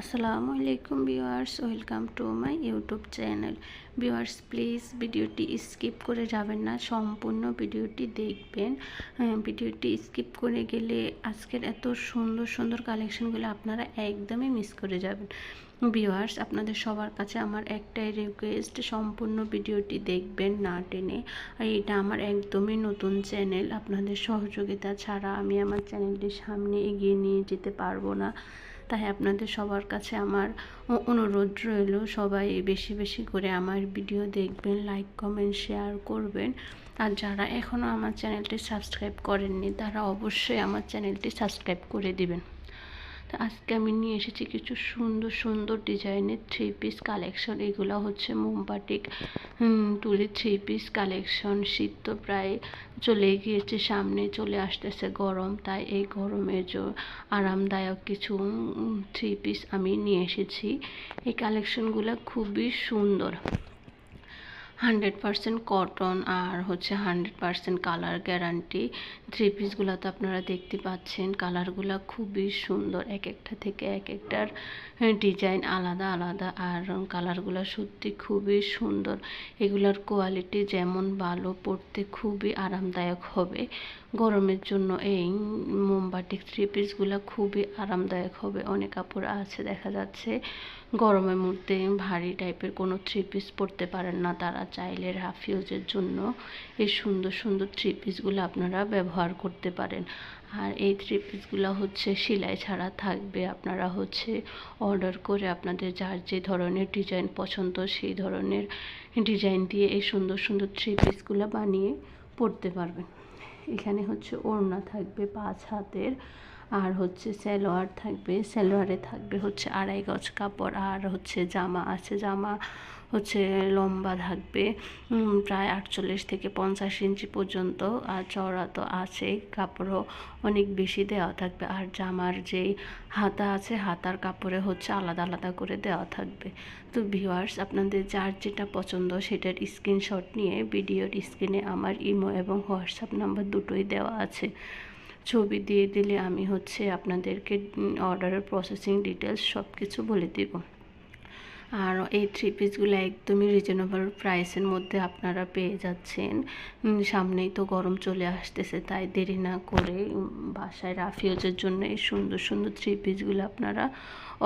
আসসালামু আলাইকুম viewers, welcome to my YouTube channel. Viewers, please ভিডিওটি স্কিপ করে যাবেন না, সম্পূর্ণ ভিডিওটি দেখবেন। ভিডিওটি স্কিপ করে গেলে আজকের এত সুন্দর সুন্দর কালেকশনগুলো আপনারা একদমই মিস করে যাবেন। ভিউয়ার্স, আপনাদের সবার কাছে আমার একটাই রিকোয়েস্ট সম্পূর্ণ ভিডিওটি দেখবেন না টেনে। আর এটা আমার একদমই নতুন চ্যানেল, আপনাদের সহযোগিতা ছাড়া আমি আমার চ্যানেলটি সামনে এগিয়ে নিয়ে যেতে পারব না। তাই আপনাদের সবার কাছে আমার অনুরোধ রইল সবাই বেশি বেশি করে আমার ভিডিও দেখবেন লাইক কমেন্ট শেয়ার করবেন। আর যারা এখনও আমার চ্যানেলটি সাবস্ক্রাইব করেননি, তারা অবশ্যই আমার চ্যানেলটি সাবস্ক্রাইব করে দিবেন। তো আজকে আমি নিয়ে এসেছি কিছু সুন্দর সুন্দর ডিজাইনের থ্রি পিস কালেকশন এগুলো হচ্ছে মোমবাটিক তুলি থ্রি পিস কালেকশন শীত তো প্রায় চলে গিয়েছে, সামনে চলে আসতেছে গরম, তাই এই গরমের জো আরামদায়ক কিছু থ্রি পিস আমি নিয়ে এসেছি। এই কালেকশনগুলো খুবই সুন্দর। হান্ড্রেড পারসেন্ট কটন আর হচ্ছে hundred percent colour guarantee. Three পিসগুলো তো আপনারা দেখতে পাচ্ছেন। কালারগুলো খুবই সুন্দর, এক একটা থেকে এক একটার ডিজাইন আলাদা আলাদা আর কালারগুলো সত্যি খুবই সুন্দর। এগুলোর কোয়ালিটি যেমন ভালো, পড়তে খুবই আরামদায়ক হবে। গরমের জন্য এই মোমবাটিক থ্রি পিসগুলো খুবই আরামদায়ক হবে। অনেক কাপড় আছে, দেখা যাচ্ছে। গরমের মধ্যে ভারী টাইপের কোনো থ্রি পিস পরতে পারেন না তারা। চাইলে রাফ ইউজের জন্য এই সুন্দর সুন্দর থ্রি পিসগুলো আপনারা ব্যবহার করতে পারেন। আর এই থ্রি পিসগুলো হচ্ছে সেলাই ছাড়া থাকবে। আপনারা হচ্ছে অর্ডার করে আপনাদের যার যে ধরনের ডিজাইন পছন্দ সেই ধরনের ডিজাইন দিয়ে এই সুন্দর সুন্দর থ্রি পিসগুলো বানিয়ে পরতে পারবেন। এখানে হচ্ছে ওড়না থাকবে পাঁচ হাতের। আর হচ্ছে সালোয়ার থাকবে, সালোয়ারে থাকবে হচ্ছে আড়াই গজ কাপড়, আর হচ্ছে জামা আছে, জামা হচ্ছে লম্বা থাকবে প্রায় আটচল্লিশ থেকে পঞ্চাশ ইঞ্চি পর্যন্ত, আর চওড়া তো আছে, কাপড়ও অনেক বেশি দেওয়া থাকবে, আর জামার যেই হাতা আছে, হাতার কাপড়ে হচ্ছে আলাদা আলাদা করে দেওয়া থাকবে। তো ভিউয়ার্স, আপনাদের যার যেটা পছন্দ সেটার স্ক্রিনশট নিয়ে, ভিডিওর স্ক্রিনে আমার ইমো এবং হোয়াটসঅ্যাপ নাম্বার দুটোই দেওয়া আছে। ছবি দিয়ে দিলে আমি হচ্ছে আপনাদেরকে অর্ডারের প্রসেসিং ডিটেলস সব কিছু বলে দেব। আর এই থ্রি পিসগুলো একদমই রিজনেবল প্রাইসের মধ্যে আপনারা পেয়ে যাচ্ছেন। সামনেই তো গরম চলে আসতেছে, তাই দেরি না করে বাসায় রাফিউজের জন্য এই সুন্দর সুন্দর থ্রি পিসগুলো আপনারা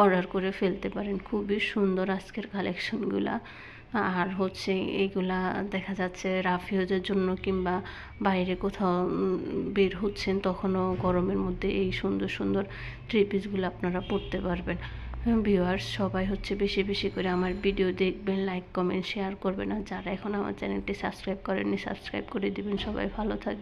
অর্ডার করে ফেলতে পারেন। খুবই সুন্দর আজকের কালেকশনগুলা আর হচ্ছে এইগুলা দেখা যাচ্ছে রাফিউজের জন্য কিংবা বাইরে কোথাও বের হচ্ছেন তখনও গরমের মধ্যে এই সুন্দর সুন্দর থ্রি পিসগুলো আপনারা পড়তে পারবেন। ভিউয়ার্স সবাই হচ্ছে বেশি বেশি করে আমার ভিডিও দেখবেন লাইক কমেন্ট শেয়ার করবেন। আর যারা এখন আমার চ্যানেলটি সাবস্ক্রাইব করেননি সাবস্ক্রাইব করে দিবেন। সবাই ভালো থাকবে